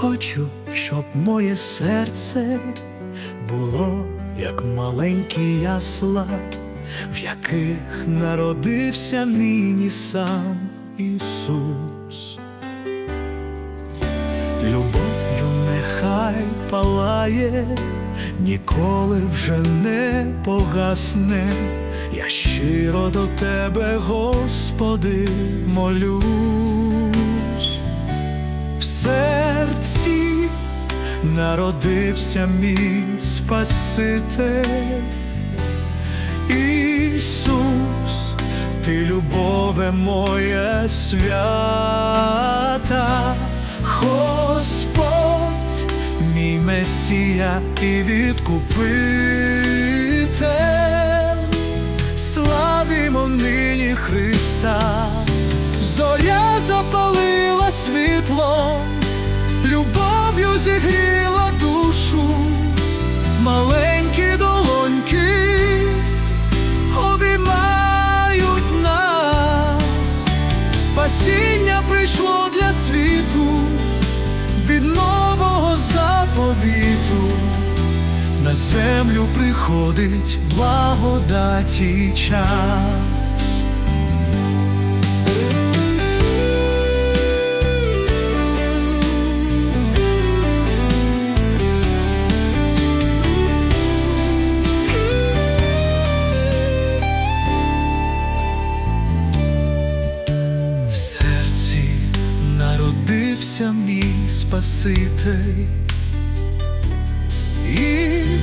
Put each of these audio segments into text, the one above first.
Хочу, щоб моє серце було як маленькі ясла, в яких народився нині сам Ісус. Любов'ю нехай палає, ніколи вже не погасне. Я щиро до тебе, Господи, молюсь народився мій Спаситель. Ісус, ти любове моя свята, Господь, мій Месія і відкупитель. Славімо нині Христа, зоря запалила світло, На землю приходить благодаті час. Мій Спаситель.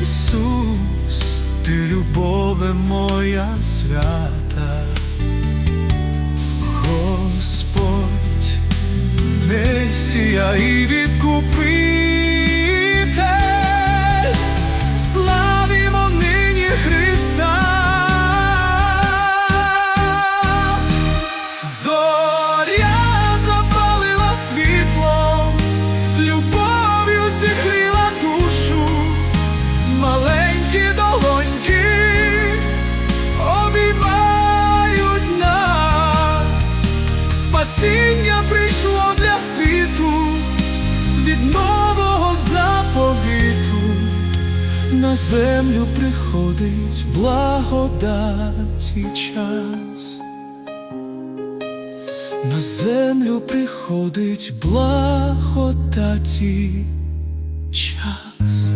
Ісус, ти любове моя свята, Господь, Месія і відкупитель, спасіння прийшло для світу від нового заповіту. На землю приходить благодаті час. На землю приходить благодаті час.